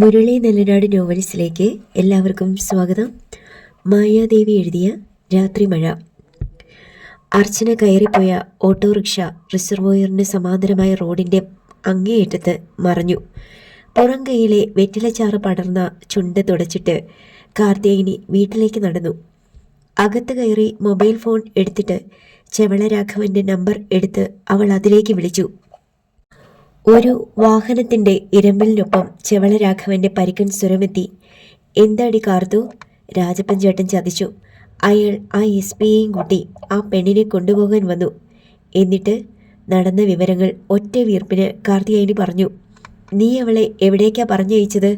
മുരളി നെല്ലനാട് നോവൽസിലേക്ക് എല്ലാവർക്കും സ്വാഗതം. മായാദേവി എഴുതിയ രാത്രിമഴ അർച്ചന കയറിപ്പോയ ഓട്ടോറിക്ഷ റിസർവോയറിന് സമാന്തരമായ റോഡിന്റെ അങ്ങേയറ്റത്ത് മറഞ്ഞു. പുറം കൈയിലെ വെറ്റിലച്ചാറ് പടർന്ന ചുണ്ട് തുടച്ചിട്ട് കാർത്തികേയനി വീട്ടിലേക്ക് നടന്നു. അകത്ത് കയറി മൊബൈൽ ഫോൺ എടുത്തിട്ട് ചെവളരാഘവന്റെ നമ്പർ എടുത്ത് അവൾ അതിലേക്ക് വിളിച്ചു. ഒരു വാഹനത്തിന്റെ ഇരമ്പലിനൊപ്പം ചെവള രാഘവന്റെ പരിക്കൻ സ്വരമെത്തി. എന്താടി കാർത്തു? രാജപ്പൻ ചേട്ടൻ ചതിച്ചു. അയാൾ ആ എസ് പിയെയും കൂട്ടി ആ പെണ്ണിനെ കൊണ്ടുപോകാൻ വന്നു. എന്നിട്ട് നടന്ന വിവരങ്ങൾ ഒറ്റ വീർപ്പിന് കാർത്തിയായനി പറഞ്ഞു. നീ അവളെ എവിടേക്കാ പറഞ്ഞയച്ചത്?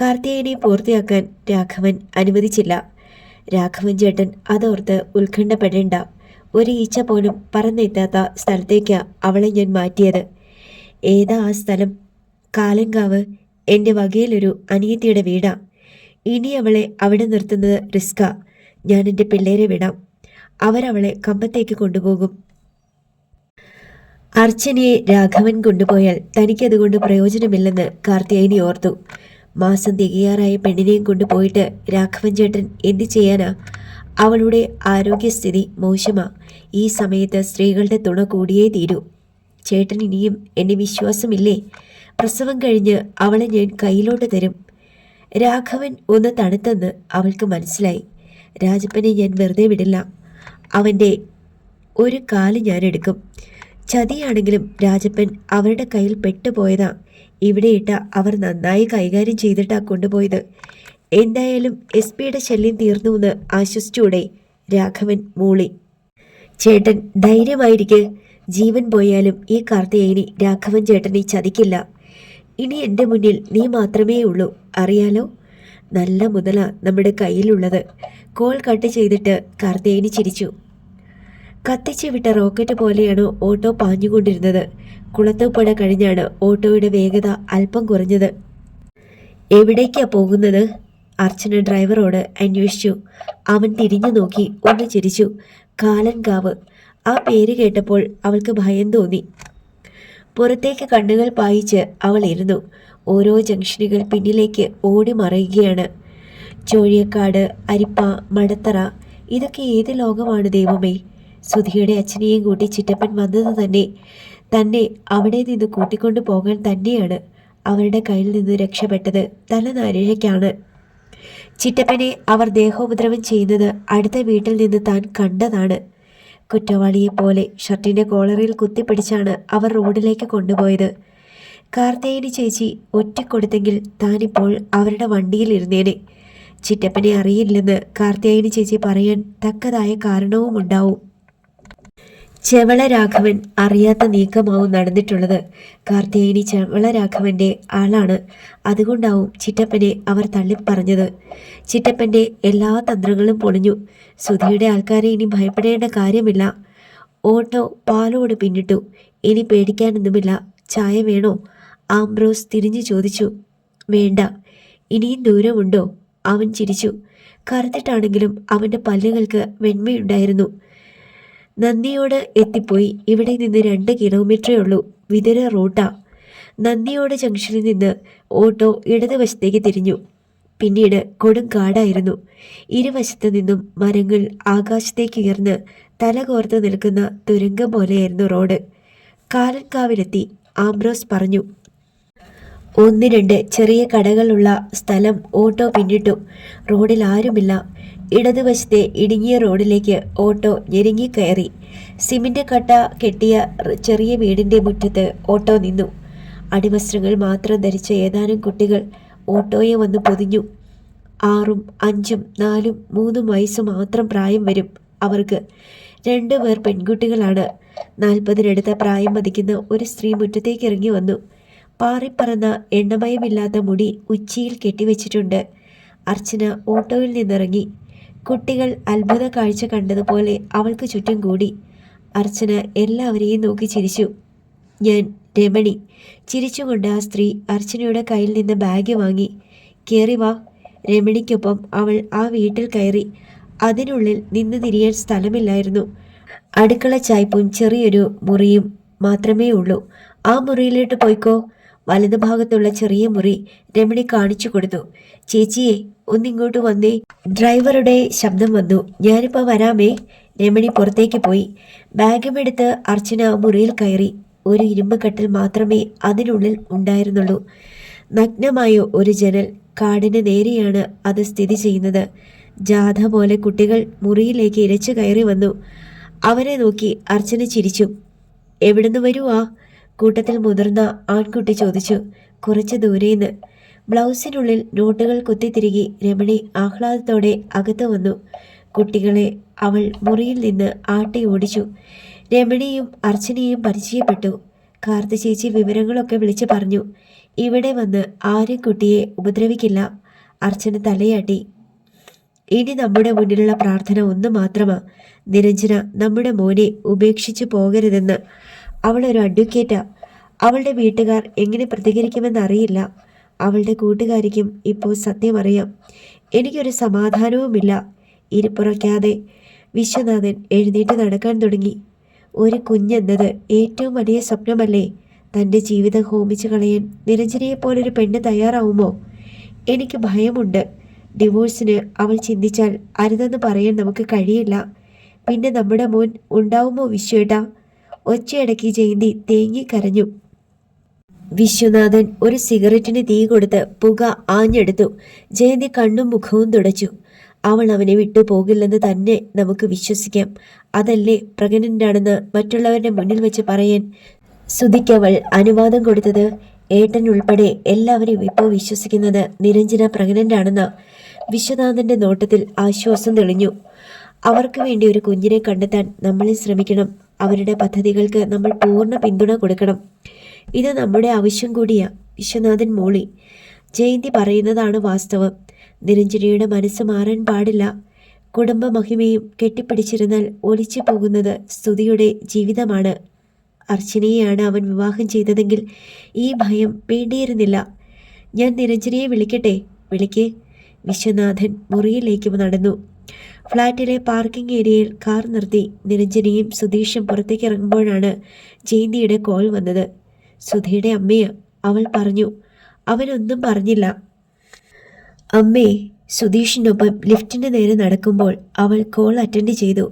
കാർത്തിയായനെ പൂർത്തിയാക്കാൻ രാഘവൻ അനുവദിച്ചില്ല. രാഘവൻ ചേട്ടൻ അതോർത്ത് ഉത്കണ്ഠപ്പെടേണ്ട. ഒരു ഈച്ച പോലും പറന്നെത്താത്ത സ്ഥലത്തേക്കാ അവളെ ഞാൻ മാറ്റിയത്. ഏതാ ആ സ്ഥലം? കാലങ്കാവ് എന്റെ വകയിലൊരു അനിയത്തിയുടെ വീടാ. ഇനി അവളെ അവിടെ നിർത്തുന്നത് റിസ്കാ. ഞാൻ എന്റെ പിള്ളേരെ വിടാം. അവരവളെ കമ്പത്തേക്ക് കൊണ്ടുപോകും. അർച്ചനയെ രാഘവൻ കൊണ്ടുപോയാൽ തനിക്കതുകൊണ്ട് പ്രയോജനമില്ലെന്ന് കാർത്തിയായി ഓർത്തു. മാസം തികയാറായ പെണ്ണിനെയും കൊണ്ടുപോയിട്ട് രാഘവൻ ചേട്ടൻ എന്തു ചെയ്യാനാ? അവളുടെ ആരോഗ്യസ്ഥിതി മോശമാ. ഈ സമയത്ത് സ്ത്രീകളുടെ തുണ കൂടിയേ തീരൂ. ചേട്ടൻ ഇനിയും എന്നെ വിശ്വാസമില്ലേ? പ്രസവം കഴിഞ്ഞ് അവളെ ഞാൻ കയ്യിലോട്ട് തരും. രാഘവൻ ഒന്ന് തണുത്തെന്ന് അവൾക്ക് മനസ്സിലായി. രാജപ്പനെ ഞാൻ വെറുതെ വിടില്ല. അവന്റെ ഒരു കാൽ ഞാൻ എടുക്കും. ചതിയാണെങ്കിലും രാജപ്പൻ അവരുടെ കയ്യിൽ പെട്ടുപോയതാ. ഇവിടെയിട്ട അവർ നന്നായി കൈകാര്യം ചെയ്തിട്ടാ കൊണ്ടുപോയത്. എന്തായാലും എസ് പിയുടെ ശല്യം തീർന്നുവെന്ന് ആശ്വസിച്ചൂടെ രാഘവൻ മൂളി. ചേട്ടൻ ധൈര്യമായിരിക്കെ. ജീവൻ പോയാലും ഈ കാർത്തികേയനി രാഘവൻ ചേട്ടനെ ചതിക്കില്ല. ഇനി എന്റെ മുന്നിൽ നീ മാത്രമേ ഉള്ളൂ. അറിയാലോ? നല്ല മുതല നമ്മുടെ കയ്യിലുള്ളത്. കോൾ കട്ട് ചെയ്തിട്ട് കാർത്തികേയനി ചിരിച്ചു. കത്തിച്ചു വിട്ട റോക്കറ്റ് പോലെയാണ് ഓട്ടോ പാഞ്ഞുകൊണ്ടിരുന്നത്. കുളത്തൂപ്പുഴ കഴിഞ്ഞാണ് ഓട്ടോയുടെ വേഗത അല്പം കുറഞ്ഞത്. എവിടേക്കാ പോകുന്നത്? അർച്ചന ഡ്രൈവറോട് അന്വേഷിച്ചു. അവൻ തിരിഞ്ഞു നോക്കി ഒന്ന് ചിരിച്ചു. കാലൻകാവ് ആ പേര് കേട്ടപ്പോൾ അവൾക്ക് ഭയം തോന്നി. പുറത്തേക്ക് കണ്ണുകൾ പായിച്ച് അവൾ ഇരുന്നു. ഓരോ ജംഗ്ഷനുകൾ പിന്നിലേക്ക് ഓടി മറയുകയാണ്. ചോഴിയക്കാട് അരിപ്പ മടത്തറ ഇതൊക്കെ ഏത് ലോകമാണ് ദൈവമേ? സുധിയുടെ അച്ഛനെയും കൂട്ടി ചിറ്റപ്പൻ വന്നത് തന്നെ തന്നെ അവിടെ നിന്ന് കൂട്ടിക്കൊണ്ടു പോകാൻ തന്നെയാണ് അവരുടെ കയ്യിൽ നിന്ന് രക്ഷപ്പെട്ടത് തലനാരിഴയ്ക്കാണ്. ചിറ്റപ്പനെ അവർ ദേഹോപദ്രവം ചെയ്യുന്നത് അടുത്ത വീട്ടിൽ നിന്ന് താൻ കണ്ടതാണ്. കുറ്റവാളിയെപ്പോലെ ഷർട്ടിന്റെ കോളറിൽ കുത്തിപ്പിടിച്ചാണ് അവർ റോഡിലേക്ക് കൊണ്ടുപോയത്. കാർത്തേയനി ചേച്ചി ഒറ്റക്കൊടുത്തെങ്കിൽ താനിപ്പോൾ അവരുടെ വണ്ടിയിൽ ഇരുന്നേനെ. ചിറ്റപ്പനെ അറിയില്ലെന്ന് കാർത്തേയനി ചേച്ചി പറയാൻ തക്കതായ കാരണവും ഉണ്ടാവും ചെവള രാഘവൻ അറിയാത്ത നീക്കമാവും നടന്നിട്ടുള്ളത്. കാർത്തികേയനി ചെവള രാഘവന്റെ ആളാണ്. അതുകൊണ്ടാവും ചിറ്റപ്പനെ അവർ തള്ളിപ്പറഞ്ഞത്. ചിറ്റപ്പന്റെ എല്ലാ തന്ത്രങ്ങളും പൊളിഞ്ഞു. സുധിയുടെ ആൾക്കാരെ ഇനി ഭയപ്പെടേണ്ട കാര്യമില്ല. ഓട്ടോ പാലോട് പിന്നിട്ടു. ഇനി പേടിക്കാനൊന്നുമില്ല. ചായ വേണോ? ആംബ്രോസ് തിരിഞ്ഞു ചോദിച്ചു. വേണ്ട. ഇനിയും ദൂരമുണ്ടോ? അവൻ ചിരിച്ചു. കറുത്തിട്ടാണെങ്കിലും അവന്റെ പല്ലുകൾക്ക് വെണ്മയുണ്ടായിരുന്നു. നന്ദിയോട് എത്തിപ്പോയി. ഇവിടെ നിന്ന് രണ്ട് കിലോമീറ്ററേ ഉള്ളൂ. വിതര റൂട്ടാ. നന്ദിയോട് ജംഗ്ഷനിൽ നിന്ന് ഓട്ടോ ഇടതുവശത്തേക്ക് തിരിഞ്ഞു. പിന്നീട് കൊടും കാടായിരുന്നു. ഇരുവശത്തു നിന്നും മരങ്ങൾ ആകാശത്തേക്ക് ഉയർന്ന് തലകോർത്ത് നിൽക്കുന്ന തുരങ്കം പോലെയായിരുന്നു റോഡ്. കാലൻകാവിലെത്തി ആംബ്രോസ് പറഞ്ഞു. ഒന്ന് രണ്ട് ചെറിയ കടകളുള്ള സ്ഥലം ഓട്ടോ പിന്നിട്ടു. റോഡിൽ ആരുമില്ല. ഇടതുവശത്തെ ഇടുങ്ങിയ റോഡിലേക്ക് ഓട്ടോ ഞെരുങ്ങിക്കയറി. സിമന്റ് കട്ട കെട്ടിയ ചെറിയ വീടിന്റെ മുറ്റത്ത് ഓട്ടോ നിന്നു. അടിവസ്ത്രങ്ങൾ മാത്രം ധരിച്ച ഏതാനും കുട്ടികൾ ഓട്ടോയെ വന്ന് പൊതിഞ്ഞു. ആറും അഞ്ചും നാലും മൂന്നും വയസ്സ് മാത്രം പ്രായം വരും അവർക്ക്. രണ്ടു പേർ പെൺകുട്ടികളാണ്. നാൽപ്പതിനടുത്ത പ്രായം മതിക്കുന്ന ഒരു സ്ത്രീ മുറ്റത്തേക്ക് ഇറങ്ങി വന്നു. പാറിപ്പറന്ന എണ്ണമയമില്ലാത്ത മുടി ഉച്ചിയിൽ കെട്ടിവെച്ചിട്ടുണ്ട്. അർച്ചന ഓട്ടോയിൽ നിന്നിറങ്ങി. കുട്ടികൾ അത്ഭുത കാഴ്ച കണ്ടതുപോലെ അവൾക്ക് ചുറ്റും കൂടി. അർച്ചന എല്ലാവരെയും നോക്കി ചിരിച്ചു. ഞാൻ രമണി. ചിരിച്ചുകൊണ്ട് ആ സ്ത്രീ അർച്ചനയുടെ കയ്യിൽ നിന്ന് ബാഗ് വാങ്ങി. കയറി വാ. രമണിക്കൊപ്പം അവൾ ആ വീട്ടിൽ കയറി. അതിനുള്ളിൽ നിന്ന് തിരിയാൻ സ്ഥലമില്ലായിരുന്നു. അടുക്കള ചായ്പും ചെറിയൊരു മുറിയും മാത്രമേ ഉള്ളൂ ആ മുറിയിലോട്ട് പോയിക്കോ. വലതുഭാഗത്തുള്ള ചെറിയ മുറി രമണി കാണിച്ചു കൊടുത്തു. ചേച്ചിയെ ഒന്നിങ്ങോട്ട് വന്നേ. ഡ്രൈവറുടെ ശബ്ദം വന്നു. ഞാനിപ്പോ വരാമേ. രമണി പുറത്തേക്ക് പോയി. ബാഗും എടുത്ത് അർച്ചന മുറിയിൽ കയറി. ഒരു ഇരുമ്പ് കട്ടിൽ മാത്രമേ അതിനുള്ളിൽ ഉണ്ടായിരുന്നുള്ളൂ. നഗ്നമായ ഒരു ജനൽ കാടിന് നേരെയാണ് അത് സ്ഥിതി ചെയ്യുന്നത്. ജാഥ പോലെ കുട്ടികൾ മുറിയിലേക്ക് ഇരച്ചു കയറി വന്നു. അവരെ നോക്കി അർച്ചന ചിരിച്ചു. എവിടുന്ന് വരുവാ? കൂട്ടത്തിൽ മുതിർന്ന ആൺകുട്ടി ചോദിച്ചു കുറച്ച് ദൂരേന്ന് ബ്ലൗസിനുള്ളിൽ നോട്ടുകൾ കുത്തിത്തിരുകി രമണി ആഹ്ലാദത്തോടെ അകത്തു വന്നു. കുട്ടികളെ അവൾ മുറിയിൽ നിന്ന് ആട്ടി ഓടിച്ചു. രമണിയും അർച്ചനയും പരിചയപ്പെട്ടു. കാർത്തി ചേച്ചി വിവരങ്ങളൊക്കെ വിളിച്ചു പറഞ്ഞു ഇവിടെ വന്ന് ആരും കുട്ടിയെ ഉപദ്രവിക്കില്ല. അർച്ചന തലയാട്ടി. ഇനി നമ്മുടെ മുന്നിലുള്ള പ്രാർത്ഥന ഒന്ന് മാത്രമാ. നിരഞ്ജന നമ്മുടെ മോനെ ഉപേക്ഷിച്ചു പോകരുതെന്ന്. അവളൊരു അഡ്വക്കേറ്റാ അവളുടെ വീട്ടുകാർ എങ്ങനെ പ്രതികരിക്കുമെന്നറിയില്ല അവളുടെ കൂട്ടുകാരിക്കും ഇപ്പോൾ സത്യം അറിയാം. എനിക്കൊരു സമാധാനവുമില്ല. ഇരിപ്പുറയ്ക്കാതെ വിശ്വനാഥൻ എഴുന്നേറ്റ് നടക്കാൻ തുടങ്ങി. ഒരു കുഞ്ഞെന്നത് ഏറ്റവും വലിയ സ്വപ്നമല്ലേ? തന്റെ ജീവിതം ഹോമിച്ച് കളയാൻ നിരഞ്ജനയെപ്പോലൊരു പെണ്ണ് തയ്യാറാവുമോ? എനിക്ക് ഭയമുണ്ട്. ഡിവോഴ്സിന് അവൾ ചിന്തിച്ചാൽ അരുതെന്ന് പറയാൻ നമുക്ക് കഴിയില്ല. പിന്നെ നമ്മുടെ മോൻ ഉണ്ടാവുമോ വിശ്വേട്ടാ? ഒച്ചയടക്കി ജയന്തി തേങ്ങിക്കരഞ്ഞു വിശ്വനാഥൻ ഒരു സിഗരറ്റിന് തീ കൊടുത്ത് പുക ആഞ്ഞെടുത്തു. ജയന്തി കണ്ണും മുഖവും തുടച്ചു. അവൾ അവനെ വിട്ടുപോകില്ലെന്ന് തന്നെ നമുക്ക് വിശ്വസിക്കാം. അതല്ലേ പ്രഗ്നന്റാണെന്ന് മറ്റുള്ളവരുടെ മുന്നിൽ വെച്ച് പറയാൻ. സുധിക്കവൾ അനുവാദം കൊടുത്തത് ഏട്ടൻ ഉൾപ്പെടെ എല്ലാവരും ഇപ്പോൾ വിശ്വസിക്കുന്നത് നിരഞ്ജന പ്രഗ്നന്റാണെന്ന് വിശ്വനാഥന്റെ നോട്ടത്തിൽ ആശ്വാസം തെളിഞ്ഞു. അവർക്ക് വേണ്ടി ഒരു കുഞ്ഞിനെ കണ്ടെത്താൻ നമ്മളെ ശ്രമിക്കണം. അവരുടെ പദ്ധതികൾക്ക് നമ്മൾ പൂർണ പിന്തുണ കൊടുക്കണം. ഇത് നമ്മുടെ ആവശ്യം കൂടിയാ വിശ്വനാഥൻ മോളി. ജയന്തി പറയുന്നതാണ് വാസ്തവം. നിരഞ്ജനയുടെ മനസ്സ് മാറാൻ പാടില്ല. കുടുംബ മഹിമയും കെട്ടിപ്പിടിച്ചിരുന്നാൽ ഒലിച്ചു പോകുന്നത് സ്തുതിയുടെ ജീവിതമാണ്. അർച്ചനയെയാണ് അവൻ വിവാഹം ചെയ്തതെങ്കിൽ ഈ ഭയം വേണ്ടിയിരുന്നില്ല. ഞാൻ നിരഞ്ജനയെ വിളിക്കട്ടെ? വിളിക്കേ. വിശ്വനാഥൻ മുറിയിലേക്ക് നടന്നു. ഫ്ളാറ്റിലെ പാർക്കിംഗ് ഏരിയയിൽ കാർ നിർത്തി നിരഞ്ജനയും സുധീഷും പുറത്തേക്ക് ഇറങ്ങുമ്പോഴാണ് ജയന്തിയുടെ കോൾ വന്നത്. സുധയുടെ അമ്മയ അവൾ പറഞ്ഞു അവനൊന്നും പറഞ്ഞില്ല. അമ്മേ സുധീഷിനൊപ്പം ലിഫ്റ്റിന് നേരെ നടക്കുമ്പോൾ അവൾ കോൾ അറ്റൻഡ് ചെയ്തു.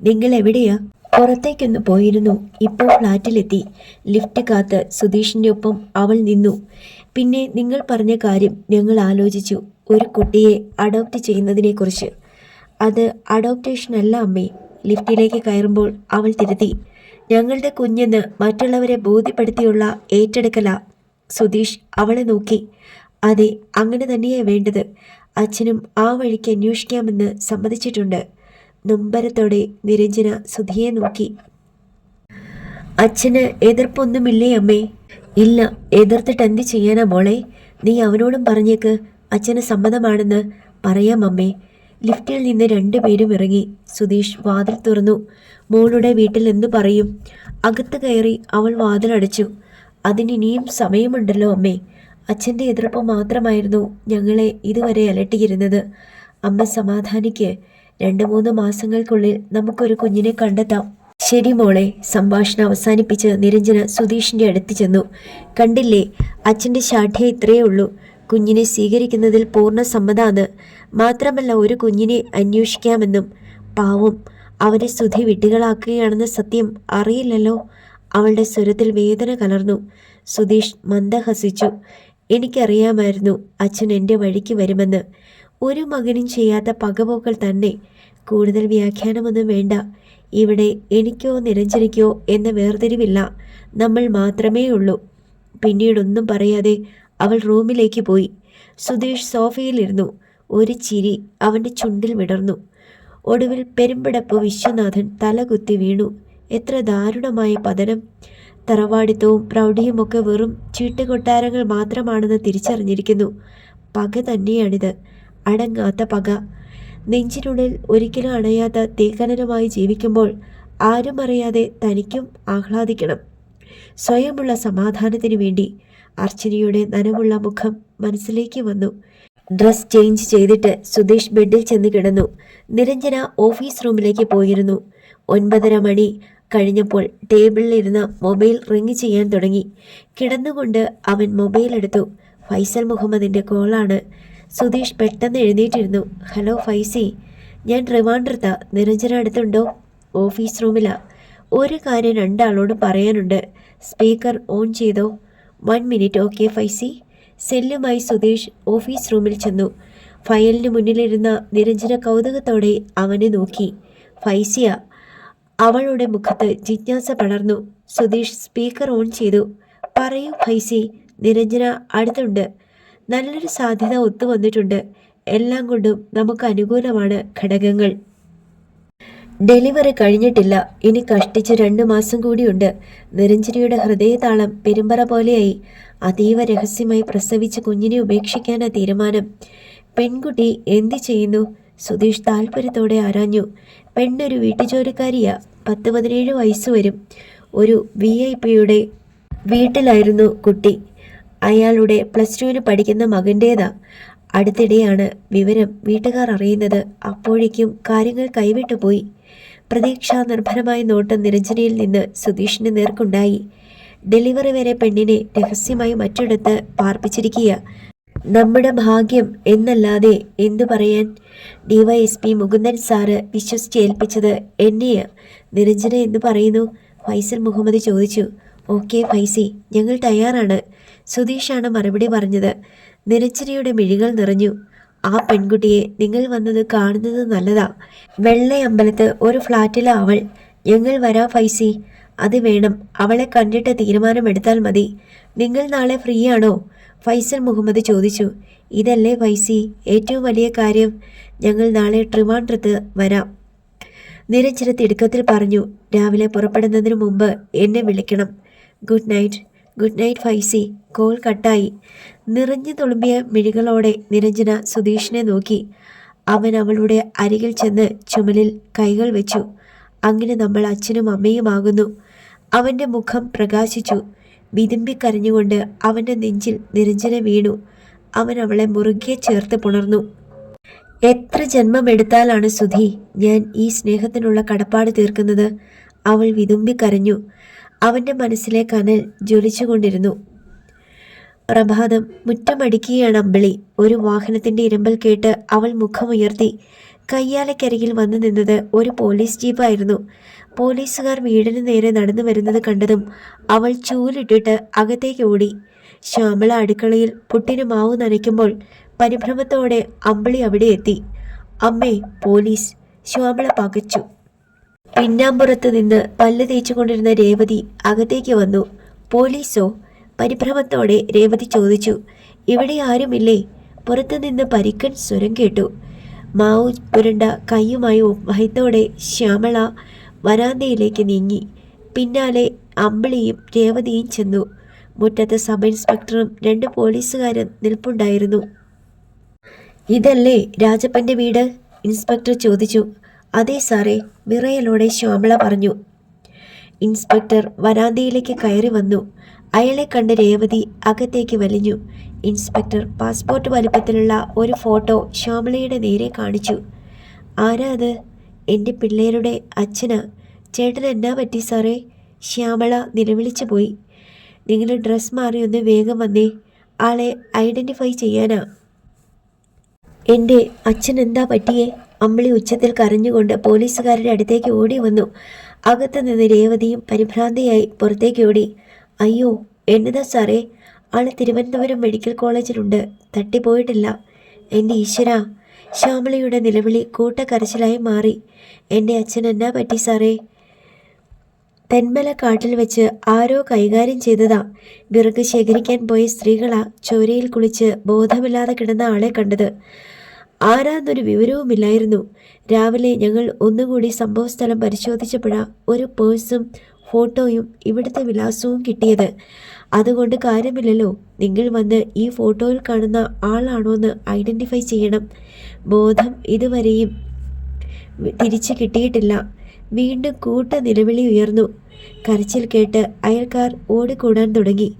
നിങ്ങൾ എവിടെയാ? പുറത്തേക്കൊന്ന് പോയിരുന്നു. ഇപ്പോൾ ഫ്ലാറ്റിലെത്തി ലിഫ്റ്റ് കാത്ത് സുധീഷിന്റെ ഒപ്പം അവൾ നിന്നു. പിന്നെ നിങ്ങൾ പറഞ്ഞ കാര്യം ഞങ്ങൾ ആലോചിച്ചു. ഒരു കുട്ടിയെ അഡോപ്റ്റ് ചെയ്യുന്നതിനെക്കുറിച്ച്. അത് അഡോപ്റ്റേഷൻ അല്ല അമ്മേ. ലിഫ്റ്റിലേക്ക് കയറുമ്പോൾ അവൾ തിരുത്തി. ഞങ്ങളുടെ കുഞ്ഞെന്ന് മറ്റുള്ളവരെ ബോധ്യപ്പെടുത്തിയുള്ള ഏറ്റെടുക്കല. സുധീഷ് അവളെ നോക്കി. അതെ അങ്ങനെ തന്നെയാ വേണ്ടത്. അച്ഛനും ആ വഴിക്ക് അന്വേഷിക്കാമെന്ന് സമ്മതിച്ചിട്ടുണ്ട്. നൊമ്പരത്തോടെ നിരഞ്ജന സുധിയെ നോക്കി. അച്ഛന് എതിർപ്പൊന്നുമില്ലേ അമ്മേ? ഇല്ല എതിർത്തിട്ട് എന്ത് ചെയ്യാനാ മോളെ? നീ അവനോടും പറഞ്ഞേക്ക്. അച്ഛന് സമ്മതമാണെന്ന് പറയാം അമ്മേ. ലിഫ്റ്റിൽ നിന്ന് രണ്ടുപേരും ഇറങ്ങി. സുധീഷ് വാതിൽ തുറന്നു. മോളുടെ വീട്ടിൽ എന്ന് പറയും? അകത്ത് കയറി അവൾ വാതിലടച്ചു. അതിനിനിയും സമയമുണ്ടല്ലോ അമ്മേ. അച്ഛന്റെ എതിർപ്പ് മാത്രമായിരുന്നു ഞങ്ങളെ ഇതുവരെ അലട്ടിയിരുന്നത്. അമ്മ സമാധാനിക്ക്. രണ്ട് മൂന്ന് മാസങ്ങൾക്കുള്ളിൽ നമുക്കൊരു കുഞ്ഞിനെ കണ്ടെത്താം. ശരി മോളെ. സംഭാഷണം അവസാനിപ്പിച്ച് നിരഞ്ജന സുധീഷിന്റെ അടുത്ത് ചെന്നു. കണ്ടില്ലേ അച്ഛന്റെ ശാഠ്യ ഇത്രയേ ഉള്ളൂ. കുഞ്ഞിനെ സ്വീകരിക്കുന്നതിൽ പൂർണ സമ്മതാന്ന് മാത്രമല്ല ഒരു കുഞ്ഞിനെ അന്വേഷിക്കാമെന്നും പാവം അവരെ സുധി വിട്ടുകളാക്കുകയാണെന്ന സത്യം അറിയില്ലല്ലോ. അവളുടെ സ്വരത്തിൽ വേദന കലർന്നു. സുധീഷ് മന്ദഹസിച്ചു. എനിക്കറിയാമായിരുന്നു അച്ഛൻ എന്റെ വഴിക്ക് വരുമെന്ന്. ഒരു മകനും ചെയ്യാത്ത പകപോക്കൽ തന്നെ. കൂടുതൽ വ്യാഖ്യാനമൊന്നും വേണ്ട. ഇവിടെ എനിക്കോ നിരഞ്ജനയ്ക്കോ എന്ന വേർതിരിവില്ല. നമ്മൾ മാത്രമേ ഉള്ളൂ പിന്നീടൊന്നും പറയാതെ അവൾ റൂമിലേക്ക് പോയി. സുധീഷ് സോഫയിലിരുന്നു. ഒരു ചിരി അവന്റെ ചുണ്ടിൽ വിടർന്നു. ഒടുവിൽ പെരുമ്പടപ്പ് വിശ്വനാഥൻ തലകുത്തി വീണു. എത്ര ദാരുണമായ പതനം. തറവാടിത്തവും പ്രൗഢിയുമൊക്കെ വെറും ചീട്ടുകൊട്ടാരങ്ങൾ മാത്രമാണെന്ന് തിരിച്ചറിഞ്ഞിരിക്കുന്നു. പക തന്നെയാണിത്. അടങ്ങാത്ത പക. നെഞ്ചിനുള്ളിൽ ഒരിക്കലും അണയാത്ത തീക്കനലുമായി ജീവിക്കുമ്പോൾ ആരും അറിയാതെ തനിക്കും ആഹ്ലാദിക്കണം. സ്വയമുള്ള സമാധാനത്തിനു വേണ്ടി അർച്ചനയുടെ നനവുള്ള മുഖം മനസ്സിലേക്ക് വന്നു. ഡ്രസ് ചേഞ്ച് ചെയ്തിട്ട് സുധീഷ് ബെഡിൽ ചെന്ന് കിടന്നു. നിരഞ്ജന ഓഫീസ് റൂമിലേക്ക് പോയിരുന്നു. ഒൻപതര മണി കഴിഞ്ഞപ്പോൾ ടേബിളിലിരുന്ന മൊബൈൽ റിങ് ചെയ്യാൻ തുടങ്ങി. കിടന്നുകൊണ്ട് അവൻ മൊബൈൽ എടുത്തു. ഫൈസൽ മുഹമ്മദിന്റെ കോളാണ്. സുധീഷ് പെട്ടെന്ന് എഴുന്നേറ്റിരുന്നു. ഹലോ ഫൈസി ഞാൻ റിവാൻഡർത്ത നിരഞ്ജന അടുത്തുണ്ടോ? ഓഫീസ് റൂമിലാ. ഒരു കാര്യം രണ്ടാളോട് പറയാനുണ്ട്. സ്പീക്കർ ഓൺ ചെയ്തോ? One minute. ഓക്കെ ഫൈസി. സെല്ലുമായി സുധീഷ് ഓഫീസ് റൂമിൽ ചെന്നു. ഫയലിന് മുന്നിലിരുന്ന നിരഞ്ജന കൗതുകത്തോടെ അവനെ നോക്കി. ഫൈസിയ അവളുടെ മുഖത്ത് ജിജ്ഞാസ പടർന്നു. സുധീഷ് സ്പീക്കർ ഓൺ ചെയ്തു. പറയൂ ഫൈസി നിരഞ്ജന അടുത്തുണ്ട്. നല്ലൊരു സാധ്യത ഒത്തുവന്നിട്ടുണ്ട്. എല്ലാം കൊണ്ടും നമുക്ക് അനുകൂലമാണ് ഘടകങ്ങൾ. ഡെലിവറി കഴിഞ്ഞിട്ടില്ല. ഇനി കഷ്ടിച്ച് രണ്ടു മാസം കൂടിയുണ്ട്. നിരഞ്ജനിയുടെ ഹൃദയതാളം പെരുമ്പറ പോലെയായി. അതീവ രഹസ്യമായി പ്രസവിച്ച കുഞ്ഞിനെ ഉപേക്ഷിക്കാനാ തീരുമാനം. പെൺകുട്ടി എന്തു ചെയ്യുന്നു? സുധീഷ് താല്പര്യത്തോടെ ആരാഞ്ഞു. പെണ്ണൊരു വീട്ടുജോലിക്കാരിയാ. പത്ത് പതിനേഴ് വയസ്സ് വരും. ഒരു വി ഐ പിയുടെ വീട്ടിലായിരുന്നു കുട്ടി. അയാളുടെ പ്ലസ് ടുവിന് പഠിക്കുന്ന മകന്റേതാ അടുത്തിടെയാണ് വിവരം വീട്ടുകാർ അറിയുന്നത്. അപ്പോഴേക്കും കാര്യങ്ങൾ കൈവിട്ടു പോയി. പ്രതീക്ഷാ നിർഭരമായ നോട്ടം നിരഞ്ജനയിൽ നിന്ന് സുധീഷിന് നേർക്കുണ്ടായി. ഡെലിവറി വരെ പെണ്ണിനെ രഹസ്യമായി മറ്റിടത്ത് പാർപ്പിച്ചിരിക്കുക. നമ്മുടെ ഭാഗ്യം എന്നല്ലാതെ എന്തു പറയാൻ? ഡിവൈഎസ്പി മുകുന്ദൻ സാറ് വിശ്വസിച്ച് ഏൽപ്പിച്ചത് എന്നെയാ? നിരഞ്ജന എന്ന് പറയുന്നു? ഫൈസൽ മുഹമ്മദ് ചോദിച്ചു. ഓക്കെ ഫൈസി ഞങ്ങൾ തയ്യാറാണ്. സുധീഷാണ് മറുപടി പറഞ്ഞത്. നിരഞ്ജനയുടെ മിഴികൾ നിറഞ്ഞു. ആ പെൺകുട്ടിയെ നിങ്ങൾ വന്നത് കാണുന്നത് നല്ലതാ. വെള്ളയമ്പലത്ത് ഒരു ഫ്ലാറ്റിലെ അവൾ. ഞങ്ങൾ വരാ ഫൈസി. അത് വേണം. അവളെ കണ്ടിട്ട് തീരുമാനമെടുത്താൽ മതി. നിങ്ങൾ നാളെ ഫ്രീ ആണോ ഫൈസൽ മുഹമ്മദ് ചോദിച്ചു. ഇതല്ലേ ഫൈസി. ഏറ്റവും വലിയ കാര്യം. ഞങ്ങൾ നാളെ ട്രിവാൻഡ്രത്ത് വരാം. നിരച്ചിര തിടുക്കത്തിൽ പറഞ്ഞു. രാവിലെ പുറപ്പെടുന്നതിന് മുമ്പ് എന്നെ വിളിക്കണം. Good night. Good night Faisy. Call കട്ടായി. നിറഞ്ഞു തുളുമ്പിയ മിഴികളോടെ നിരഞ്ജന സുധീഷിനെ നോക്കി. അവൻ അവളുടെ അരികിൽ ചെന്ന് ചുമലിൽ കൈകൾ വെച്ചു. അങ്ങനെ നമ്മൾ അച്ഛനും അമ്മയുമാകുന്നു അവന്റെ മുഖം പ്രകാശിച്ചു. വിതുമ്പിക്കരഞ്ഞുകൊണ്ട് അവന്റെ നെഞ്ചിൽ നിരഞ്ജന വീണു. അവൻ അവളെ മുറുകെ ചേർത്ത് പുണർന്നു. എത്ര ജന്മമെടുത്താലാണ് സുധി? ഞാൻ ഈ സ്നേഹത്തിനുള്ള കടപ്പാട് തീർക്കുന്നത്. അവൾ വിതുമ്പിക്കരഞ്ഞു അവന്റെ മനസ്സിലെ കനൽ ജ്വലിച്ചുകൊണ്ടിരുന്നു. പ്രഭാതം മുറ്റമടിക്കുകയാണ് അമ്പിളി. ഒരു വാഹനത്തിന്റെ ഇരമ്പൽ കേട്ട് അവൾ മുഖമുയർത്തി കയ്യാലക്കരികിൽ വന്നു നിന്നത് ഒരു പോലീസ് ജീപ്പായിരുന്നു. പോലീസുകാർ വീടിന് നേരെ നടന്നു വരുന്നത് കണ്ടതും അവൾ ചൂലിട്ടിട്ട് അകത്തേക്ക് ഓടി. ശ്യാമള അടുക്കളയിൽ പുട്ടിന് മാവ് നനയ്ക്കുമ്പോൾ പരിഭ്രമത്തോടെ അമ്പിളി അവിടെ എത്തി. അമ്മേ പോലീസ് ശ്യാമള പകച്ചു. പിന്നാമ്പുറത്ത് നിന്ന് പല്ല് തേച്ചുകൊണ്ടിരുന്ന രേവതി അകത്തേക്ക് വന്നു. പോലീസോ? പരിഭ്രമത്തോടെ രേവതി ചോദിച്ചു. ഇവിടെ ആരുമില്ലേ? പുറത്തുനിന്ന് പരിക്കൻ സ്വരം കേട്ടു. മാവു പുരണ്ട കൈയുമായി ഭയത്തോടെ ശ്യാമള വരാന്തയിലേക്ക് നീങ്ങി. പിന്നാലെ അമ്പിളിയും രേവതിയും ചെന്നു. മുറ്റത്ത് സബ് ഇൻസ്പെക്ടറും രണ്ട് പോലീസുകാരും നിൽപ്പുണ്ടായിരുന്നു. ഇതല്ലേ രാജപ്പന്റെ വീട്? ഇൻസ്പെക്ടർ ചോദിച്ചു. അതെ സാറേ വിറയലോടെ ശ്യാമള പറഞ്ഞു. ഇൻസ്പെക്ടർ വരാന്തയിലേക്ക് കയറി വന്നു. അയാളെ കണ്ട് രേവതി അകത്തേക്ക് വലിഞ്ഞു. ഇൻസ്പെക്ടർ പാസ്പോർട്ട് വലിപ്പത്തിലുള്ള ഒരു ഫോട്ടോ ശ്യാമളയുടെ നേരെ കാണിച്ചു. ആരാ അത്? എന്റെ പിള്ളേരുടെ അച്ഛനാ. ചേട്ടൻ എന്നാ പറ്റി സാറേ? ശ്യാമള നിലവിളിച്ചു പോയി. നിങ്ങൾ ഡ്രസ് മാറി ഒന്ന് വേഗം വന്നേ. ആളെ ഐഡന്റിഫൈ ചെയ്യാനാ. എന്റെ അച്ഛൻ എന്താ പറ്റിയേ? അമ്പിളി ഉച്ചത്തിൽ കരഞ്ഞുകൊണ്ട് പോലീസുകാരുടെ അടുത്തേക്ക് ഓടി വന്നു. അകത്ത് നിന്ന് രേവതിയും പരിഭ്രാന്തിയായി പുറത്തേക്ക് ഓടി. അയ്യോ എന്നതാ സാറേ? ആൾ തിരുവനന്തപുരം മെഡിക്കൽ കോളേജിലുണ്ട്. തട്ടിപ്പോയിട്ടില്ല. എന്റെ ഈശ്വര. ശ്യാമളയുടെ നിലവിളി കൂട്ടക്കരച്ചിലായി മാറി. എന്റെ അച്ഛൻ എന്നാ പറ്റി സാറേ? തെന്മല കാട്ടിൽ വെച്ച് ആരോ കൈകാര്യം ചെയ്തതാ. വിറക് ശേഖരിക്കാൻ പോയ സ്ത്രീകളാ ചോരയിൽ കുളിച്ച് ബോധമില്ലാതെ കിടന്ന ആളെ കണ്ടത്. ആരാന്നൊരു വിവരവുമില്ലായിരുന്നു. രാവിലെ ഞങ്ങൾ ഒന്നുകൂടി സംഭവസ്ഥലം പരിശോധിച്ചപ്പോഴാ ഒരു പേഴ്സും ഫോട്ടോയും ഇവിടുത്തെ വിലാസവും കിട്ടിയത്. അതുകൊണ്ട് കാര്യമില്ലല്ലോ. നിങ്ങൾ വന്ന് ഈ ഫോട്ടോയിൽ കാണുന്ന ആളാണോ എന്ന് ഐഡന്റിഫൈ ചെയ്യണം. ബോധം ഇതുവരെയും തിരിച്ചു കിട്ടിയിട്ടില്ല. വീണ്ടും കൂട്ട നിലവിളി ഉയർന്നു. കരച്ചിൽ കേട്ട് അയൽക്കാർ ഓടിക്കൂടാൻ തുടങ്ങി.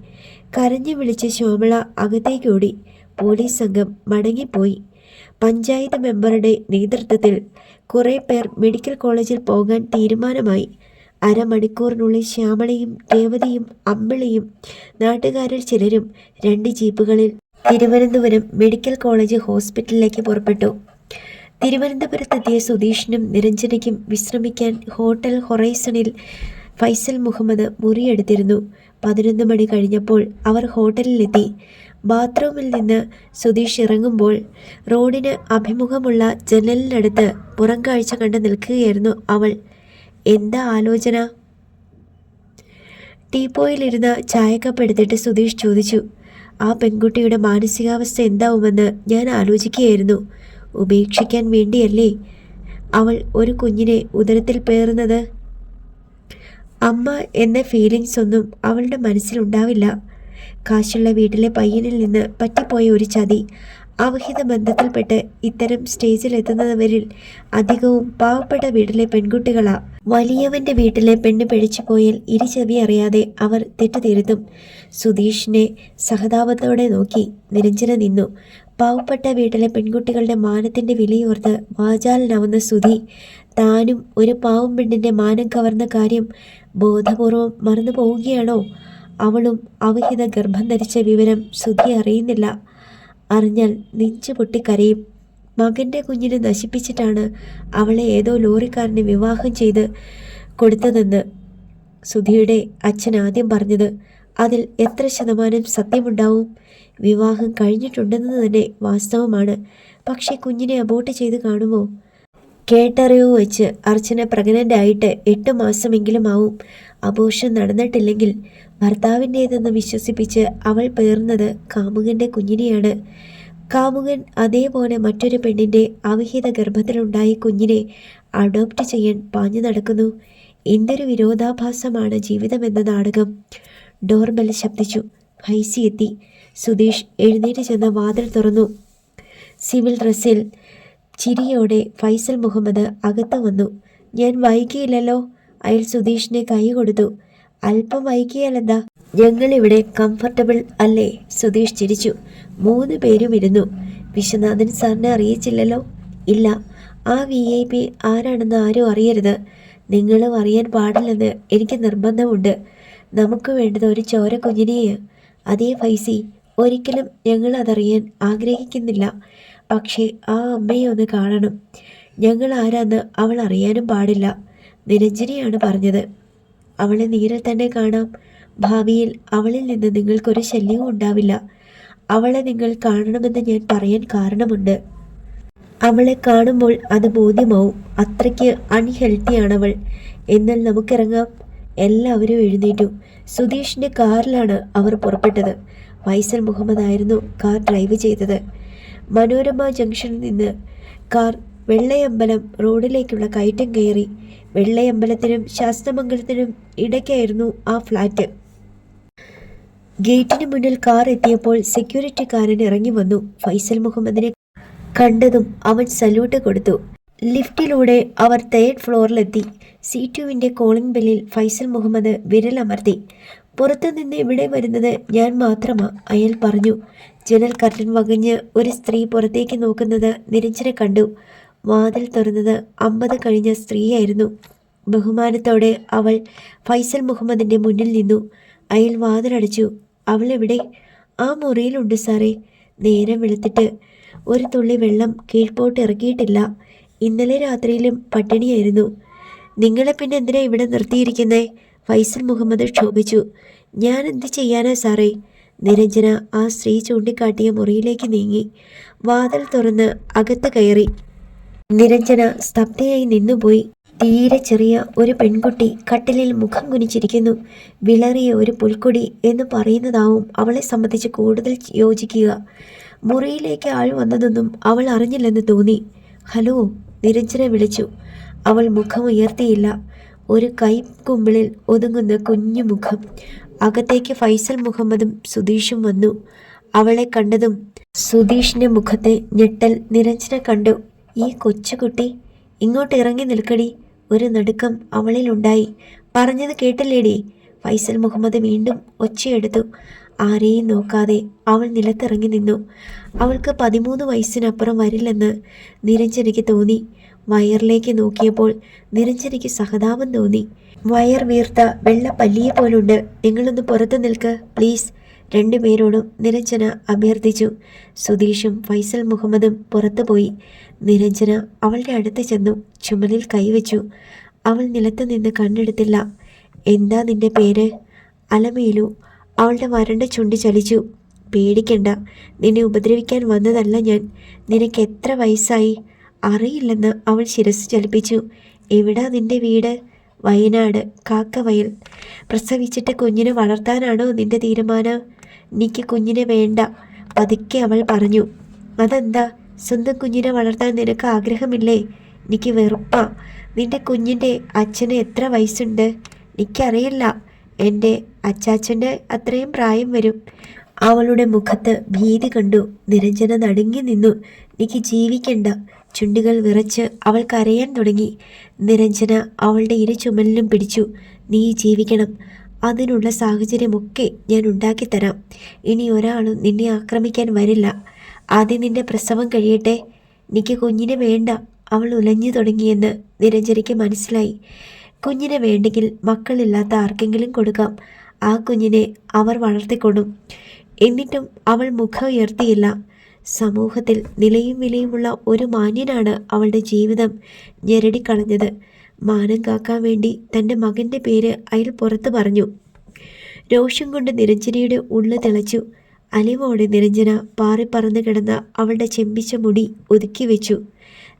കരഞ്ഞു വിളിച്ച് ശോമള അകത്തേക്കോടി പോലീസ് സംഘം മടങ്ങിപ്പോയി. പഞ്ചായത്ത് മെമ്പറുടെ നേതൃത്വത്തിൽ കുറേ പേർ മെഡിക്കൽ കോളേജിൽ പോകാൻ തീരുമാനമായി. അരമണിക്കൂറിനുള്ളിൽ ശ്യാമളയും രേവതിയും അമ്പിളിയും നാട്ടുകാരിൽ ചിലരും രണ്ട് ജീപ്പുകളിൽ തിരുവനന്തപുരം മെഡിക്കൽ കോളേജ് ഹോസ്പിറ്റലിലേക്ക് പുറപ്പെട്ടു. തിരുവനന്തപുരത്തെത്തിയ സുധീഷിനും നിരഞ്ജനയ്ക്കും വിശ്രമിക്കാൻ ഹോട്ടൽ ഹൊറൈസണിൽ ഫൈസൽ മുഹമ്മദ് മുറിയെടുത്തിരുന്നു. പതിനൊന്ന് മണി കഴിഞ്ഞപ്പോൾ അവർ ഹോട്ടലിലെത്തി. ബാത്റൂമിൽ നിന്ന് സുധീഷ് ഇറങ്ങുമ്പോൾ റോഡിന് അഭിമുഖമുള്ള ജനലിനടുത്ത് പുറം കാഴ്ച കണ്ട് നിൽക്കുകയായിരുന്നു അവൾ. എന്താ ആലോചന? ടീപ്പോയിലിരുന്ന ചായക്കപ്പ് എടുത്തിട്ട് സുധീഷ് ചോദിച്ചു ആ പെൺകുട്ടിയുടെ മാനസികാവസ്ഥ എന്താവുമെന്ന് ഞാൻ ആലോചിക്കുകയായിരുന്നു. ഉപേക്ഷിക്കാൻ വേണ്ടിയല്ലേ? അവൾ ഒരു കുഞ്ഞിനെ ഉദരത്തിൽ പേറുന്നത്? അമ്മ എന്ന ഫീലിങ്സ് ഒന്നും അവളുടെ മനസ്സിലുണ്ടാവില്ല. കാശുള്ള വീട്ടിലെ പയ്യനിൽ നിന്ന് പറ്റിപ്പോയ ഒരു ചതി. അവഹിത ബന്ധത്തിൽപ്പെട്ട് ഇത്തരം സ്റ്റേജിലെത്തുന്നവരിൽ അധികവും പാവപ്പെട്ട വീട്ടിലെ പെൺകുട്ടികളാ. വലിയവന്റെ വീട്ടിലെ പെണ്ണ് പിഴച്ചു പോയാൽ ഇരുചെവി അറിയാതെ അവർ തെറ്റുതിരുത്തും സുധീഷിനെ സഹതാപത്തോടെ നോക്കി നിരഞ്ജന നിന്നു. പാവപ്പെട്ട വീട്ടിലെ പെൺകുട്ടികളുടെ മാനത്തിന്റെ വിലയോർത്ത് വാചാലനാവുന്ന സുധി താനും ഒരു പാവം പെണ്ണിന്റെ മാനം കവർന്ന കാര്യം ബോധപൂർവം മറന്നു പോവുകയാണോ അവളും അവഹിത ഗർഭം ധരിച്ച വിവരം സുധി അറിയുന്നില്ല. അറിഞ്ഞാൽ നെഞ്ചു പൊട്ടിക്കരയും. മകന്റെ കുഞ്ഞിനെ നശിപ്പിച്ചിട്ടാണ് അവളെ ഏതോ ലോറിക്കാരനെ വിവാഹം ചെയ്ത് കൊടുത്തതെന്ന് സുധിയുടെ അച്ഛൻ ആദ്യം പറഞ്ഞത്. അതിൽ എത്ര ശതമാനം സത്യമുണ്ടാവും? വിവാഹം കഴിഞ്ഞിട്ടുണ്ടെന്ന് തന്നെ വാസ്തവമാണ്. പക്ഷേ കുഞ്ഞിനെ അബോട്ട് ചെയ്ത് കാണുമോ? കേട്ടറിവ് വെച്ച് അർച്ചന പ്രഗ്നന്റ് ആയിട്ട് എട്ട് മാസമെങ്കിലും ആവും. അബോഷം നടന്നിട്ടില്ലെങ്കിൽ ഭർത്താവിന്റേതെന്ന് വിശ്വസിപ്പിച്ച് അവൾ പേർന്നത് കാമുകന്റെ കുഞ്ഞിനെയാണ്. കാമുകൻ അതേപോലെ മറ്റൊരു പെണ്ണിന്റെ അവിഹിത ഗർഭത്തിലുണ്ടായ കുഞ്ഞിനെ അഡോപ്റ്റ് ചെയ്യാൻ പാഞ്ഞു നടക്കുന്നു. എന്തൊരു വിരോധാഭാസമാണ് ജീവിതമെന്ന നാടകം. ഡോർബെൽ ശബ്ദിച്ചു. ഹൈസി എത്തി സുധീഷ് എഴുന്നേറ്റ് ചെന്ന വാതിൽ തുറന്നു. സിവിൽ ഡ്രസ്സിൽ ചിരിയോടെ ഫൈസൽ മുഹമ്മദ് അകത്ത് വന്നു. ഞാൻ വൈകിയില്ലല്ലോ അയാൾ സുധീഷിനെ കൈ കൊടുത്തു. അല്പം വൈകിയാലെന്താ? ഞങ്ങളിവിടെ കംഫർട്ടബിൾ അല്ലേ? സുധീഷ് ചിരിച്ചു. മൂന്ന് പേരും ഇരുന്നു. വിശ്വനാഥൻ സാറിനെ അറിയിച്ചില്ലല്ലോ? ഇല്ല. ആ വി ഐ പി ആരാണെന്ന് ആരും അറിയരുത്. നിങ്ങളും അറിയാൻ പാടില്ലെന്ന് എനിക്ക് നിർബന്ധമുണ്ട്. നമുക്ക് വേണ്ടത് ഒരു ചോര കുഞ്ഞിനെയാണ്. അതേ ഫൈസി ഒരിക്കലും ഞങ്ങൾ അതറിയാൻ ആഗ്രഹിക്കുന്നില്ല. പക്ഷേ ആ അമ്മയെ ഒന്ന് കാണണം. ഞങ്ങൾ ആരാന്ന് അവൾ അറിയാനും പാടില്ല. നിരഞ്ജനിയാണ് പറഞ്ഞത്. അവളെ നേരിൽ തന്നെ കാണാം. ഭാവിയിൽ അവളിൽ നിന്ന് നിങ്ങൾക്കൊരു ശല്യവും ഉണ്ടാവില്ല. അവളെ നിങ്ങൾ കാണണമെന്ന് ഞാൻ പറയാൻ കാരണമുണ്ട്. അവളെ കാണുമ്പോൾ അത് ബോധ്യമാവും. അത്രയ്ക്ക് അൺഹെൽത്തിയാണവൾ എന്നാൽ നമുക്കിറങ്ങാം. എല്ലാവരും എഴുന്നേറ്റു. സുധീഷിന്റെ കാറിലാണ് അവർ പുറപ്പെട്ടത്. വൈസൽ മുഹമ്മദ് ആയിരുന്നു കാർ ഡ്രൈവ് ചെയ്തത്. മനോരമ ജംഗ്ഷനിൽ നിന്ന് കാർ വെള്ളയമ്പലം റോഡിലേക്കുള്ള കയറ്റം കയറി വെള്ളയമ്പലത്തിനും ശാസ്ത്രമംഗലത്തിനും ഇടയ്ക്കായിരുന്നു ആ ഫ്ലാറ്റ് ഗേറ്റിന് മുന്നിൽ കാർ എത്തിയപ്പോൾ സെക്യൂരിറ്റിക്കാരൻ ഇറങ്ങി വന്നു. ഫൈസൽ മുഹമ്മദിനെ കണ്ടതും അവൻ സല്യൂട്ട് കൊടുത്തു. ലിഫ്റ്റിലൂടെ അവർ തേർഡ് ഫ്ലോറിലെത്തി. സി ടുവിന്റെ കോളിംഗ് ബെല്ലിൽ ഫൈസൽ മുഹമ്മദ് വിരലമർത്തി. പുറത്തുനിന്ന് ഇവിടെ വരുന്നത് ഞാൻ മാത്രമാ അയാൾ പറഞ്ഞു. ജനൽ കർട്ടൻ വകഞ്ഞ് ഒരു സ്ത്രീ പുറത്തേക്ക് നോക്കുന്നത് നിരഞ്ജന കണ്ടു. വാതിൽ തുറന്നത് അമ്പത് കഴിഞ്ഞ സ്ത്രീയായിരുന്നു. ബഹുമാനത്തോടെ അവൾ ഫൈസൽ മുഹമ്മദിന്റെ മുന്നിൽ നിന്നു. അയാൾ വാതിലടച്ചു. അവൾ എവിടെ? ആ മുറിയിലുണ്ട് സാറേ. നേരം വെളുത്തിട്ട് ഒരു തുള്ളി വെള്ളം കീഴ്പോട്ട് ഇറക്കിയിട്ടില്ല. ഇന്നലെ രാത്രിയിലും പട്ടിണിയായിരുന്നു. നിങ്ങളെ പിന്നെ എന്തിനാ ഇവിടെ നിർത്തിയിരിക്കുന്നേ? ഫൈസൽ മുഹമ്മദ് ക്ഷോഭിച്ചു. ഞാൻ എന്ത് ചെയ്യാനാ സാറേ? നിരഞ്ജന ആ സ്ത്രീ ചൂണ്ടിക്കാട്ടിയ മുറിയിലേക്ക് നീങ്ങി. വാതിൽ തുറന്ന് അകത്ത് കയറി. നിരഞ്ജന സ്തബ്ധയായി നിന്നുപോയി. തീരെ ചെറിയ ഒരു പെൺകുട്ടി കട്ടിലിൽ മുഖം കുനിച്ചിരിക്കുന്നു. വിളറിയ ഒരു പുൽക്കൊടി എന്ന് പറയുന്നതാവും അവളെ സംബന്ധിച്ച് കൂടുതൽ യോജിക്കുക. മുറിയിലേക്ക് ആൾ വന്നതൊന്നും അവൾ അറിഞ്ഞില്ലെന്ന് തോന്നി. ഹലോ നിരഞ്ജന വിളിച്ചു. അവൾ മുഖം ഉയർത്തിയില്ല ഒരു കൈ കുമ്പിളിൽ ഒതുങ്ങുന്ന കുഞ്ഞു മുഖം. അകത്തേക്ക് ഫൈസൽ മുഹമ്മദും സുധീഷും വന്നു. അവളെ കണ്ടതും സുധീഷിന്റെ മുഖത്തെ ഞെട്ടൽ നിരഞ്ജന കണ്ടു. ഈ കൊച്ചുകുട്ടി ഇങ്ങോട്ട് ഇറങ്ങി നിൽക്കടി. ഒരു നടുക്കം അവളിലുണ്ടായി പറഞ്ഞത് കേട്ടില്ലേടി? ഫൈസൽ മുഹമ്മദ് വീണ്ടും ഒച്ചയെടുത്തു. ആരെയും നോക്കാതെ അവൾ നിലത്തിറങ്ങി നിന്നു. അവൾക്ക് പതിമൂന്ന് വയസ്സിനപ്പുറം വരില്ലെന്ന് നിരഞ്ജനയ്ക്ക് തോന്നി. വയറിലേക്ക് നോക്കിയപ്പോൾ നിരഞ്ജനയ്ക്ക് സഹതാപം തോന്നി. വയർ വീർത്ത വെള്ള പല്ലിയെ പോലുണ്ട്. നിങ്ങളൊന്ന് പുറത്തു നിൽക്ക് പ്ലീസ്. രണ്ടുപേരോടും നിരഞ്ജന അഭ്യർത്ഥിച്ചു. സുധീഷും ഫൈസൽ മുഹമ്മദും പുറത്തുപോയി നിരഞ്ജന അവളുടെ അടുത്ത് ചെന്നു ചുമലിൽ കൈവച്ചു. അവൾ നിലത്ത് നിന്ന് കണ്ണെടുത്തില്ല. എന്താ നിന്റെ പേര്? അലമേലു. അവളുടെ വരണ്ട ചുണ്ടി ചലിച്ചു. പേടിക്കണ്ട. നിന്നെ ഉപദ്രവിക്കാൻ വന്നതല്ല ഞാൻ. നിനക്ക് എത്ര വയസ്സായി? അറിയില്ലെന്ന് അവൾ ശിരസ് ചലിപ്പിച്ചു. എവിടാ നിന്റെ വീട്? വയനാട്. കാക്കവയൽ. പ്രസവിച്ചിട്ട് കുഞ്ഞിനെ വളർത്താനാണോ നിന്റെ തീരുമാനം? എനിക്ക് കുഞ്ഞിനെ വേണ്ട. പതുക്കെ അവൾ പറഞ്ഞു. അതെന്താ? സ്വന്തം കുഞ്ഞിനെ വളർത്താൻ നിനക്ക് ആഗ്രഹമില്ലേ? എനിക്ക് വെറുപ്പാ. നിന്റെ കുഞ്ഞിന്റെ അച്ഛന് എത്ര വയസ്സുണ്ട്? എനിക്കറിയില്ല. എന്റെ അച്ചാച്ചന്റെ അത്രയും പ്രായം വരും. അവളുടെ മുഖത്ത് ഭീതി കണ്ടു. നിരഞ്ജന നടുങ്ങി നിന്നു. എനിക്ക് ജീവിക്കണ്ട. ചുണ്ടുകൾ വിറച്ച് അവൾ കരയാൻ തുടങ്ങി. നിരഞ്ജന അവളുടെ ഇരു ചുമലിലും പിടിച്ചു. നീ ജീവിക്കണം. അതിനുള്ള സാഹചര്യമൊക്കെ ഞാൻ ഉണ്ടാക്കിത്തരാം. ഇനി ഒരാളും നിന്നെ ആക്രമിക്കാൻ വരില്ല. ആദ്യം നിന്റെ പ്രസവം കഴിയട്ടെ. എനിക്ക് കുഞ്ഞിനെ വേണ്ട. അവൾ ഉലഞ്ഞു തുടങ്ങിയെന്ന് നിരഞ്ജനയ്ക്ക് മനസ്സിലായി. കുഞ്ഞിനെ വേണ്ടെങ്കിൽ മക്കളില്ലാത്ത ആർക്കെങ്കിലും കൊടുക്കാം. ആ കുഞ്ഞിനെ അവർ വളർത്തിക്കൊടും. എന്നിട്ടും അവൾ മുഖം ഉയർത്തിയില്ല. സമൂഹത്തിൽ നിലയും വിലയുമുള്ള ഒരു മാന്യനാണ് അവളുടെ ജീവിതം ഞെരടിക്കളഞ്ഞത്. മാനം കാക്കാൻ വേണ്ടി തന്റെ മകന്റെ പേര് അയാൾ പുറത്തു പറഞ്ഞു. രോഷം കൊണ്ട് നിരഞ്ജനയുടെ ഉള്ളു തിളച്ചു. അലിവോടെ നിരഞ്ജന പാറിപ്പറന്നു കിടന്ന അവളുടെ ചെമ്പിച്ച മുടി ഒതുക്കി വെച്ചു.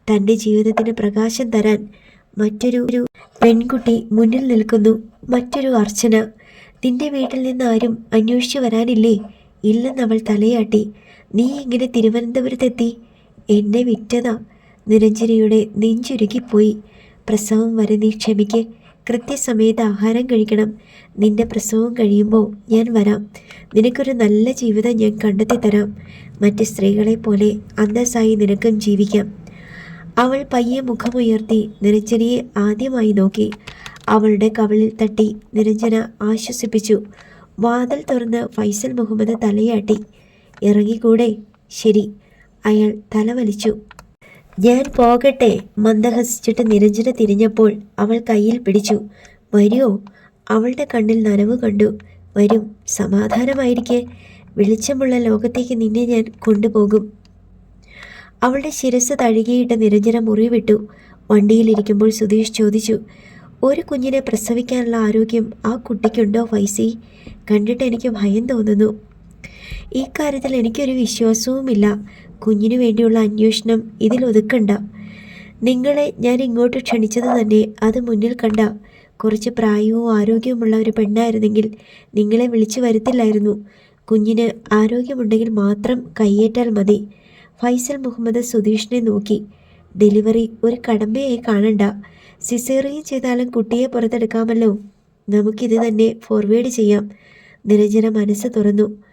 തന്റെ ജീവിതത്തിന് പ്രകാശം തരാൻ മറ്റൊരു ഒരു പെൺകുട്ടി മുന്നിൽ നിൽക്കുന്നു. മറ്റൊരു അർച്ചന. നിന്റെ വീട്ടിൽ നിന്ന് ആരും അന്വേഷിച്ചു വരാനില്ലേ? ഇല്ലെന്നവൾ തലയാട്ടി. നീ ഇങ്ങനെ തിരുവനന്തപുരത്തെത്തി. എന്നെ വിറ്റതാ. നിരഞ്ജനയുടെ നെഞ്ചുരുകിപ്പോയി. പ്രസവം വരെ നീ ക്ഷമിക്ക്. കൃത്യസമയത്ത് ആഹാരം കഴിക്കണം. നിന്റെ പ്രസവം കഴിയുമ്പോൾ ഞാൻ വരാം. നിനക്കൊരു നല്ല ജീവിതം ഞാൻ കണ്ടെത്തി തരാം മറ്റ് സ്ത്രീകളെ പോലെ അന്തസ്സായി നിനക്കും ജീവിക്കാം. അവൾ പയ്യെ മുഖമുയർത്തി നിരഞ്ജനയെ ആദ്യമായി നോക്കി. അവളുടെ കവളിൽ തട്ടി നിരഞ്ജന ആശ്വസിപ്പിച്ചു. വാതിൽ തുറന്ന് ഫൈസൽ മുഹമ്മദ് തലയാട്ടി. ഇറങ്ങിക്കൂടെ? ശരി. അയാൾ തലവലിച്ചു ഞാൻ പോകട്ടെ മന്ദഹസിച്ചിട്ട് നിരഞ്ജന തിരിഞ്ഞപ്പോൾ അവൾ കയ്യിൽ പിടിച്ചു. വരുമോ അവളുടെ കണ്ണിൽ നനവ് കണ്ടു. വരും. സമാധാനമായിരിക്കെ. വെളിച്ചമുള്ള ലോകത്തേക്ക് നിന്നെ ഞാൻ കൊണ്ടുപോകും. അവളുടെ ശിരസ് തഴുകിയിട്ട് നിരഞ്ജന മുറിവിട്ടു. വണ്ടിയിലിരിക്കുമ്പോൾ സുധീഷ് ചോദിച്ചു ഒരു കുഞ്ഞിനെ പ്രസവിക്കാനുള്ള ആരോഗ്യം ആ കുട്ടിക്കുണ്ടോ വൈസി? കണ്ടിട്ട് എനിക്ക് ഭയം തോന്നുന്നു. ഈ കാര്യത്തിൽ എനിക്കൊരു വിശ്വാസവുമില്ല. കുഞ്ഞിനു വേണ്ടിയുള്ള അന്വേഷണം ഇതിൽ ഒതുക്കണ്ട. നിങ്ങളെ ഞാൻ ഇങ്ങോട്ട് ക്ഷണിച്ചത് തന്നെ അത് മുന്നിൽ കണ്ട കുറച്ച് പ്രായവും ആരോഗ്യവുമുള്ള ഒരു പെണ്ണായിരുന്നെങ്കിൽ നിങ്ങളെ വിളിച്ചു വരുത്തില്ലായിരുന്നു. കുഞ്ഞിന് ആരോഗ്യമുണ്ടെങ്കിൽ മാത്രം കയ്യേറ്റാൽ മതി. ഫൈസൽ മുഹമ്മദ് സുധീഷിനെ നോക്കി. ഡെലിവറി ഒരു കടമ്പയായി കാണണ്ട. സിസേറിയൻ ചെയ്താലും കുട്ടിയെ പുറത്തെടുക്കാമല്ലോ. നമുക്കിത് തന്നെ ഫോർവേഡ് ചെയ്യാം. നിരഞ്ജന മനസ്സ് തുറന്നു.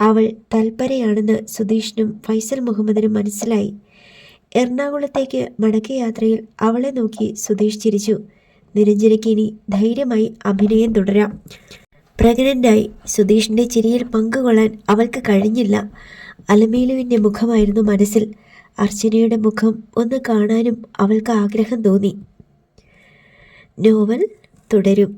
അവൾ തൽപരയാണെന്ന് സുധീഷിനും ഫൈസൽ മുഹമ്മദിനും മനസ്സിലായി. എറണാകുളത്തേക്ക് മടക്കയാത്രയിൽ അവളെ നോക്കി സുധീഷ് ചിരിച്ചു. നിരഞ്ജനയ്ക്ക് ഇനി ധൈര്യമായി അഭിനയം തുടരാം. പ്രഗ്നന്റായി സുധീഷിന്റെ ചിരിയിൽ പങ്കുകൊള്ളാൻ അവൾക്ക് കഴിഞ്ഞില്ല. അലമേലുവിന്റെ മുഖമായിരുന്നു മനസ്സിൽ. അർച്ചനയുടെ മുഖം ഒന്ന് കാണാനും അവൾക്ക് ആഗ്രഹം തോന്നി. നോവൽ തുടരും.